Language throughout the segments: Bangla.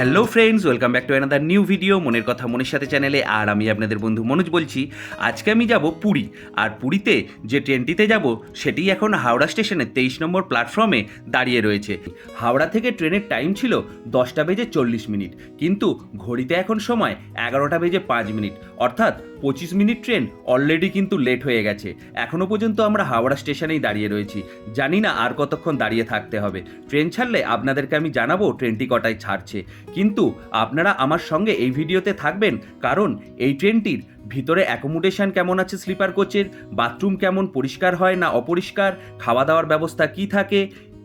Hello friends welcome back to another new video মনের কথা, মনের সাথে চ্যানেলে আর আমি আপনাদের বন্ধু মনোজ বলছি। আজকে আমি যাব পুরী। আর পুরীতে যে ট্রেনটিতে যাব, সেটি এখন হাওড়া স্টেশনের তেইশ নম্বর প্ল্যাটফর্মে দাঁড়িয়ে রয়েছে। হাওড়া থেকে ট্রেনের টাইম ছিল দশটা বেজে চল্লিশ মিনিট। কিন্তু ঘড়িতে এখন সময় এগারোটা বেজে পাঁচ মিনিট। অর্থাৎ পঁচিশ মিনিট ট্রেন অলরেডি কিন্তু লেট হয়ে গেছে। এখনও পর্যন্ত আমরা হাওড়া স্টেশনেই দাঁড়িয়ে রয়েছি। জানি না আর কতক্ষণ দাঁড়িয়ে থাকতে হবে। ট্রেন ছাড়লে আপনাদেরকে আমি জানাব ট্রেনটি কটায় ছাড়ছে। কিন্তু আপনারা আমার সঙ্গে এই ভিডিওতে থাকবেন কারণ এই ট্রেনটির ভিতরে অ্যাকোমোডেশন কেমন আছে স্লিপার কোচের বাথরুম কেমন, পরিষ্কার হয় না অপরিষ্কার খাওয়া দাওয়ার ব্যবস্থা কি থাকে,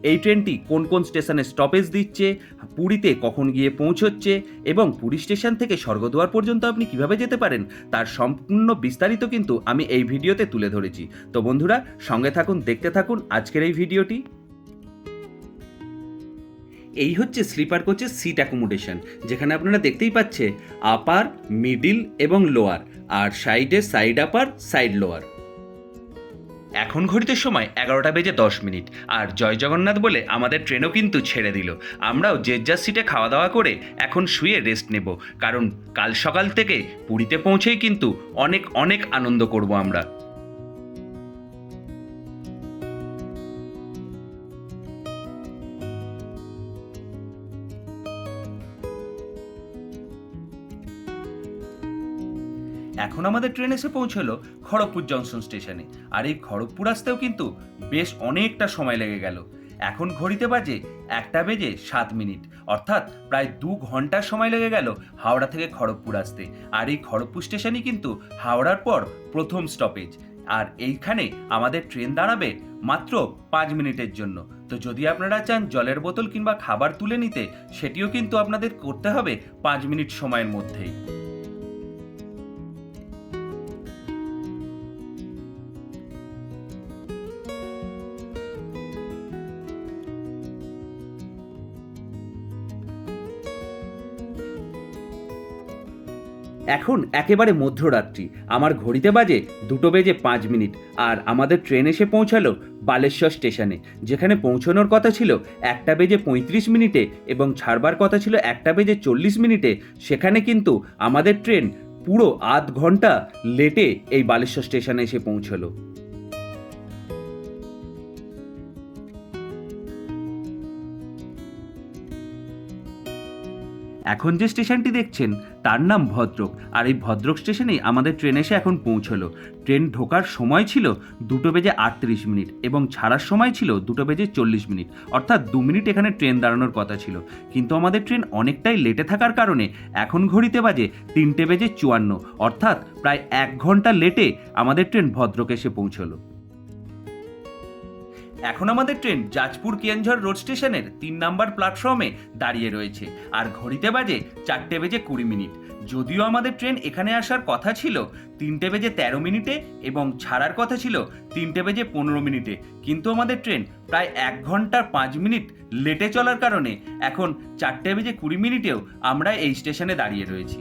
এই ট্রেনটি কোন কোন স্টেশনে স্টপেজ দিচ্ছে, পুরীতে কখন গিয়ে পৌঁছচ্ছে এবং পুরী স্টেশন থেকে স্বর্গদুয়ার পর্যন্ত আপনি কীভাবে যেতে পারেন, তার সম্পূর্ণ বিস্তারিত কিন্তু আমি এই ভিডিওতে তুলে ধরেছি। তো বন্ধুরা, সঙ্গে থাকুন, দেখতে থাকুন আজকের এই ভিডিওটি। এই হচ্ছে স্লিপার কোচের সিট অ্যাকোমোডেশন যেখানে আপনারা দেখতেই পাচ্ছে আপার মিডিল এবং লোয়ার আর সাইডে সাইড আপার সাইড লোয়ার এখন ঘড়িতে সময় এগারোটা বেজে দশ মিনিট, আর জয় জগন্নাথ বলে আমাদের ট্রেনও কিন্তু ছেড়ে দিল। আমরাও যে যার সিটে খাওয়া দাওয়া করে এখন শুয়ে রেস্ট নেব, কারণ কাল সকাল থেকে পুরীতে পৌঁছেই কিন্তু অনেক অনেক আনন্দ করব আমরা। এখন আমাদের ট্রেন এসে পৌঁছলো খড়গপুর জংশন স্টেশনে। আর এই খড়গপুর আসতেও কিন্তু বেশ অনেকটা সময় লেগে গেল। এখন ঘড়িতে বাজে একটা বেজে সাত মিনিট। অর্থাৎ প্রায় দু ঘণ্টার সময় লেগে গেল হাওড়া থেকে খড়গপুর আসতে। আর এই খড়গপুর স্টেশনই কিন্তু হাওড়ার পর প্রথম স্টপেজ আর এইখানে আমাদের ট্রেন দাঁড়াবে মাত্র পাঁচ মিনিটের জন্য। তো যদি আপনারা চান জলের বোতল কিংবা খাবার তুলে নিতে, সেটিও কিন্তু আপনাদের করতে হবে পাঁচ মিনিট সময়ের মধ্যেই। এখন একেবারে মধ্যরাত্রি। আমার ঘড়িতে বাজে দুটো বেজে পাঁচ মিনিট আর আমাদের ট্রেন এসে পৌঁছালো বালেশ্বর স্টেশনে, যেখানে পৌঁছানোর কথা ছিল একটা বেজে পঁয়ত্রিশ মিনিটে এবং ছাড়বার কথা ছিল একটা বেজে চল্লিশ মিনিটে। সেখানে কিন্তু আমাদের ট্রেন পুরো আধ ঘণ্টা লেটে এই বালেশ্বর স্টেশনে এসে পৌঁছলো। এখন যে স্টেশনটি দেখছেন, তার নাম ভদ্রক। আর এই ভদ্রক স্টেশনেই আমাদের ট্রেন এসে এখন পৌঁছলো। ট্রেন ঢোকার সময় ছিল দুটো বেজে আটত্রিশ মিনিট এবং ছাড়ার সময় ছিল দুটো বেজে চল্লিশ মিনিট। অর্থাৎ দু মিনিট এখানে ট্রেন দাঁড়ানোর কথা ছিল। কিন্তু আমাদের ট্রেন অনেকটাই লেটে থাকার কারণে এখন ঘড়িতে বাজে তিনটে বেজে চুয়ান্ন। অর্থাৎ প্রায় এক ঘণ্টা লেটে আমাদের ট্রেন ভদ্রক এসে পৌঁছলো। এখন আমাদের ট্রেন যাজপুর কিয়ানঝড় রোড স্টেশনের তিন নাম্বার প্ল্যাটফর্মে দাঁড়িয়ে রয়েছে। আর ঘড়িতে বাজে চারটে বেজে কুড়ি মিনিট। যদিও আমাদের ট্রেন এখানে আসার কথা ছিল তিনটে বেজে তেরো মিনিটে এবং ছাড়ার কথা ছিল তিনটে বেজে পনেরো মিনিটে। কিন্তু আমাদের ট্রেন প্রায় এক ঘণ্টার পাঁচ মিনিট লেটে চলার কারণে এখন চারটে বেজে কুড়ি মিনিটেও আমরা এই স্টেশনে দাঁড়িয়ে রয়েছি।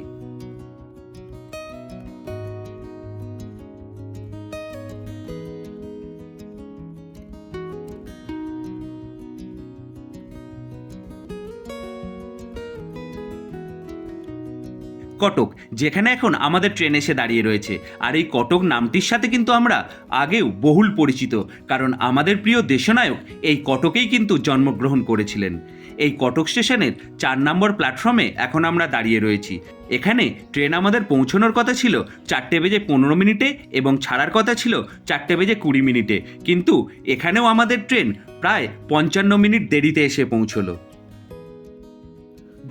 কটক, যেখানে এখন আমাদের ট্রেন এসে দাঁড়িয়ে রয়েছে। আর এই কটক নামটির সাথে কিন্তু আমরা আগেও বহুল পরিচিত, কারণ আমাদের প্রিয় দেশনায়ক এই কটকেই কিন্তু জন্মগ্রহণ করেছিলেন। এই কটক স্টেশনের চার নম্বর প্ল্যাটফর্মে এখন আমরা দাঁড়িয়ে রয়েছি। এখানে ট্রেন আমাদের পৌঁছানোর কথা ছিল চারটে বেজে পনেরো মিনিটে এবং ছাড়ার কথা ছিল চারটে বেজে কুড়ি মিনিটে। কিন্তু এখানেও আমাদের ট্রেন প্রায় পঞ্চান্ন মিনিট দেরিতে এসে পৌঁছলো।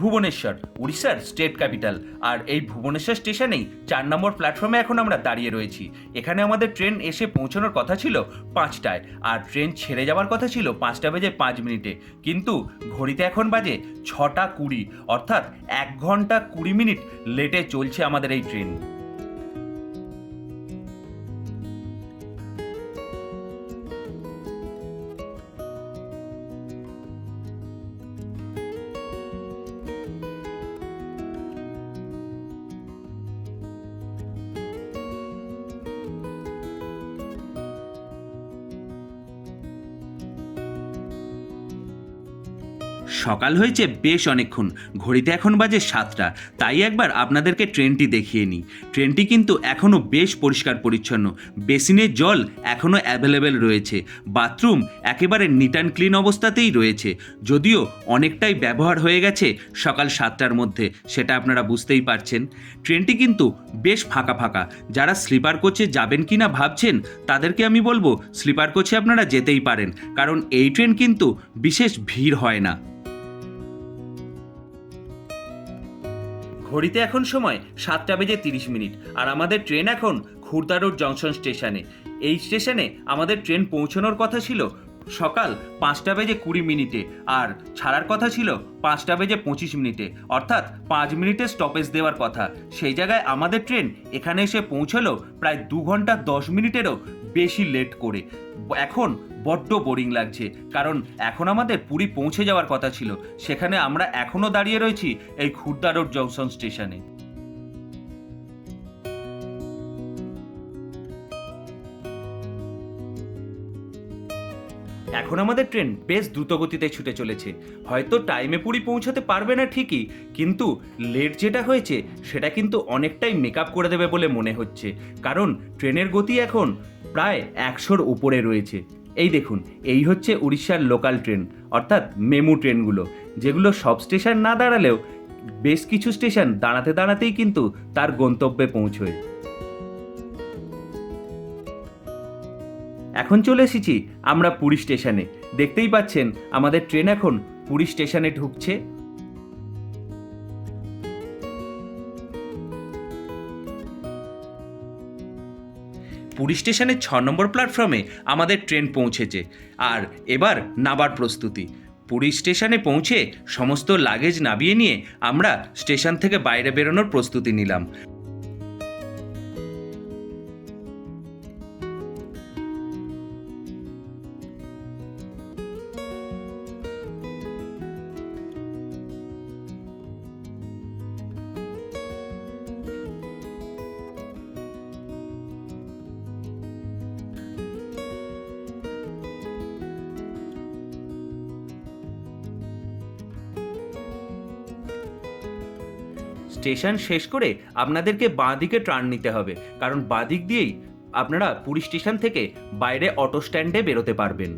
ভুবনেশ্বর, উড়িষ্যার স্টেট ক্যাপিটাল আর এই ভুবনেশ্বর স্টেশনেই চার নম্বর প্ল্যাটফর্মে এখন আমরা দাঁড়িয়ে রয়েছি। এখানে আমাদের ট্রেন এসে পৌঁছানোর কথা ছিল পাঁচটায়, আর ট্রেন ছেড়ে যাওয়ার কথা ছিল পাঁচটা বেজে পাঁচ মিনিটে। কিন্তু ঘড়িতে এখন বাজে ছটা কুড়ি, অর্থাৎ এক ঘণ্টা কুড়ি মিনিট লেটে চলছে আমাদের এই ট্রেন সকাল হয়েছে বেশ অনেকক্ষণ, ঘড়িতে এখন বাজে সাতটা, তাই একবার আপনাদেরকে ট্রেনটি দেখিয়ে নিই। ট্রেনটি কিন্তু এখনও বেশ পরিষ্কার পরিচ্ছন্ন, বেসিনের জল এখনও অ্যাভেলেবেল রয়েছে, বাথরুম একেবারে নিট অ্যান্ড ক্লিন অবস্থাতেই রয়েছে, যদিও অনেকটাই ব্যবহার হয়ে গেছে সকাল সাতটার মধ্যে, সেটা আপনারা বুঝতেই পারছেন। ট্রেনটি কিন্তু বেশ ফাঁকা ফাঁকা, যারা স্লিপার কোচে যাবেন কি না ভাবছেন, তাদেরকে আমি বলব, স্লিপার কোচে আপনারা যেতেই পারেন, কারণ এই ট্রেন কিন্তু বিশেষ ভিড় হয় না। ঘড়িতে এখন সময় সাতটা বেজে তিরিশ মিনিট আর আমাদের ট্রেন এখন খুর্দা রোড জংশন স্টেশনে। এই স্টেশনে আমাদের ট্রেন পৌঁছানোর কথা ছিল সকাল পাঁচটা বেজে কুড়ি মিনিটে আর ছাড়ার কথা ছিল পাঁচটা বেজে পঁচিশ মিনিটে। অর্থাৎ পাঁচ মিনিটে স্টপেজ দেওয়ার কথা। সেই জায়গায় আমাদের ট্রেন এখানে এসে পৌঁছলো প্রায় দু ঘণ্টা দশ মিনিটেরও বেশি লেট করে। এখন বড্ড বোরিং লাগছে, কারণ এখন আমাদের পুরী পৌঁছে যাওয়ার কথা ছিল। সেখানে আমরা এখনও দাঁড়িয়ে রয়েছি এই খুর্দা রোড জংশন স্টেশনে। এখন আমাদের ট্রেন বেশ দ্রুতগতিতে ছুটে চলেছে। হয়তো টাইমে পুরী পৌঁছাতে পারবে না ঠিকই, কিন্তু লেট যেটা হয়েছে, সেটা কিন্তু অনেকটাই মেকআপ করে দেবে বলে মনে হচ্ছে। কারণ ট্রেনের গতি এখন প্রায় একশোর উপরে রয়েছে। এই দেখুন, এই হচ্ছে উড়িষ্যার লোকাল ট্রেন অর্থাৎ মেমু ট্রেনগুলো যেগুলো সব স্টেশন না দাঁড়ালেও বেশ কিছু স্টেশন দাঁড়াতে দাঁড়াতেই কিন্তু তার গন্তব্যে পৌঁছয়। এখন চলে এসেছি আমরা পুরী স্টেশনে দেখতেই পাচ্ছেন, আমাদের ট্রেন এখন পুরী স্টেশনে ঢুকছে। পুরী স্টেশনের ছ নম্বর প্ল্যাটফর্মে আমাদের ট্রেন পৌঁছেছে। আর এবার নাবার প্রস্তুতি। পুরী স্টেশনে পৌঁছে সমস্ত লাগেজ নামিয়ে নিয়ে আমরা স্টেশন থেকে বাইরে বেরোনোর প্রস্তুতি নিলাম। স্টেশন শেষ করে আপনাদেরকে বাঁ দিকে টার্ন নিতে হবে। কারণ বাঁ দিক দিয়েই আপনারা পুরী স্টেশন থেকে বাইরে অটো স্ট্যান্ডে বেরোতে পারবেন।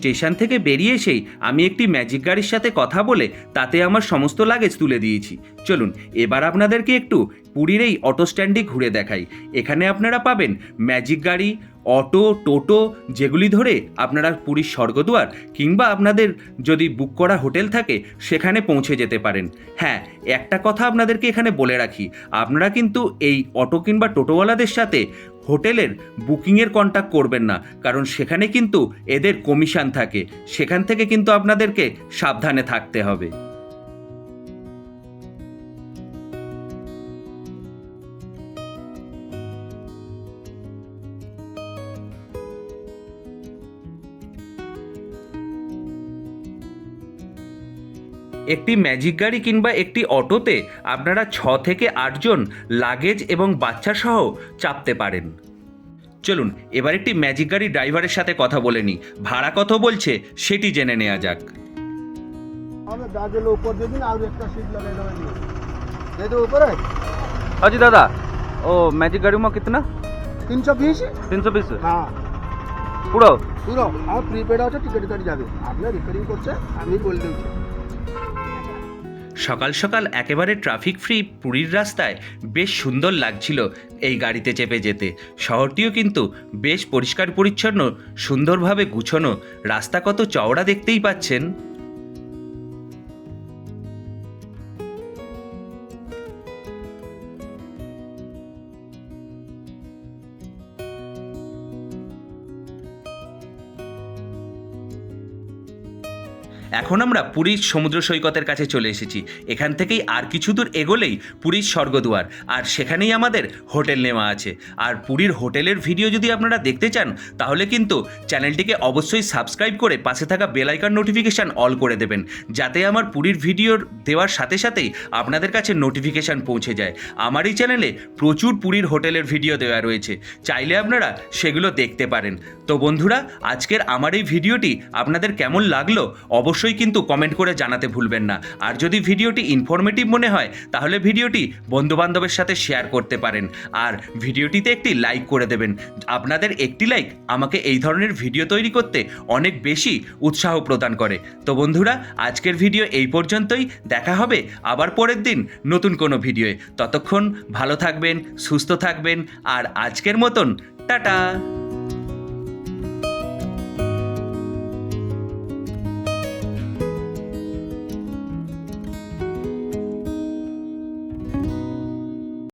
স্টেশন থেকে বেরিয়ে এসেই আমি একটি ম্যাজিক গাড়ির সাথে কথা বলে তাতে আমার সমস্ত লাগেজ তুলে দিয়েছি। চলুন, এবার আপনাদেরকে একটু পুরীর এই অটো স্ট্যান্ডে ঘুরে দেখাই। এখানে আপনারা পাবেন ম্যাজিক গাড়ি, অটো, টোটো যেগুলি ধরে আপনারা পুরীর স্বর্গদুয়ার কিংবা আপনাদের যদি বুক করা হোটেল থাকে সেখানে পৌঁছে যেতে পারেন। হ্যাঁ একটা কথা আপনাদেরকে এখানে বলে রাখি। আপনারা কিন্তু এই অটো কিংবা টোটোওয়ালাদের সাথে হোটেলের বুকিংয়ের কন্ট্যাক্ট করবেন না, কারণ সেখানে কিন্তু এদের কমিশন থাকে। সেখান থেকে কিন্তু আপনাদেরকে সাবধানে থাকতে হবে। একটি ম্যাজিক গাড়ি কিংবা একটি অটোতে আপনারা ছ থেকে আটজন লাগেজ এবং বাচ্চাসহ চাপতে পারেন। চলুন এবার একটি ম্যাজিক গাড়ি ড্রাইভারের সাথে কথা বলে নিই। ভাড়া কত বলছে সেটি জেনে নেওয়া যাক। अजी दादा ओ मैजिक गाड़ी में कितना तीन सौ তিনশো तीन হ্যাঁ। পুরো? পুরো। আমার প্রিপেড আছে টিকিট কাটি যাবে। আপনার রিপেয়ারিং করছে আমি বলে দিচ্ছি। সকাল সকাল একেবারে ট্রাফিক ফ্রি পুরীর রাস্তায় বেশ সুন্দর লাগছিল এই গাড়িতে চেপে যেতে। শহরটিও কিন্তু বেশ পরিষ্কার পরিচ্ছন্ন, সুন্দরভাবে গুছানো। রাস্তা কত চওড়া দেখতেই পাচ্ছেন। এখন আমরা পুরীর সমুদ্র সৈকতের কাছে চলে এসেছি। এখান থেকেই আর কিছু দূর এগোলেই পুরীর স্বর্গদুয়ার। আর সেখানেই আমাদের হোটেল নেওয়া আছে। আর পুরীর হোটেলের ভিডিও যদি আপনারা দেখতে চান, তাহলে কিন্তু চ্যানেলটিকে অবশ্যই সাবস্ক্রাইব করে পাশে থাকা বেলাইকার নোটিফিকেশান অল করে দেবেন। যাতে আমার পুরীর ভিডিওর দেওয়ার সাথে সাথেই আপনাদের কাছে নোটিফিকেশান পৌঁছে যায়। আমার এই চ্যানেলে প্রচুর পুরীর হোটেলের ভিডিও দেওয়া রয়েছে। চাইলে আপনারা সেগুলো দেখতে পারেন। তো বন্ধুরা, আজকের আমার এই ভিডিওটি আপনাদের কেমন লাগল অবশ্যই কিন্তু কমেন্ট করে জানাতে ভুলবেন না। আর যদি ভিডিওটি ইনফরমেটিভ মনে হয়, তাহলে ভিডিওটি বন্ধুবান্ধবের সাথে শেয়ার করতে পারেন। আর ভিডিওটিতে একটি লাইক করে দেবেন। আপনাদের একটি লাইক আমাকে এই ধরনের ভিডিও তৈরি করতে অনেক বেশি উৎসাহ প্রদান করে। তো বন্ধুরা, আজকের ভিডিও এই পর্যন্তই। দেখা হবে আবার পরের দিন নতুন কোনো ভিডিওয়ে ততক্ষণ ভালো থাকবেন, সুস্থ থাকবেন, আর আজকের মতন, টাটা!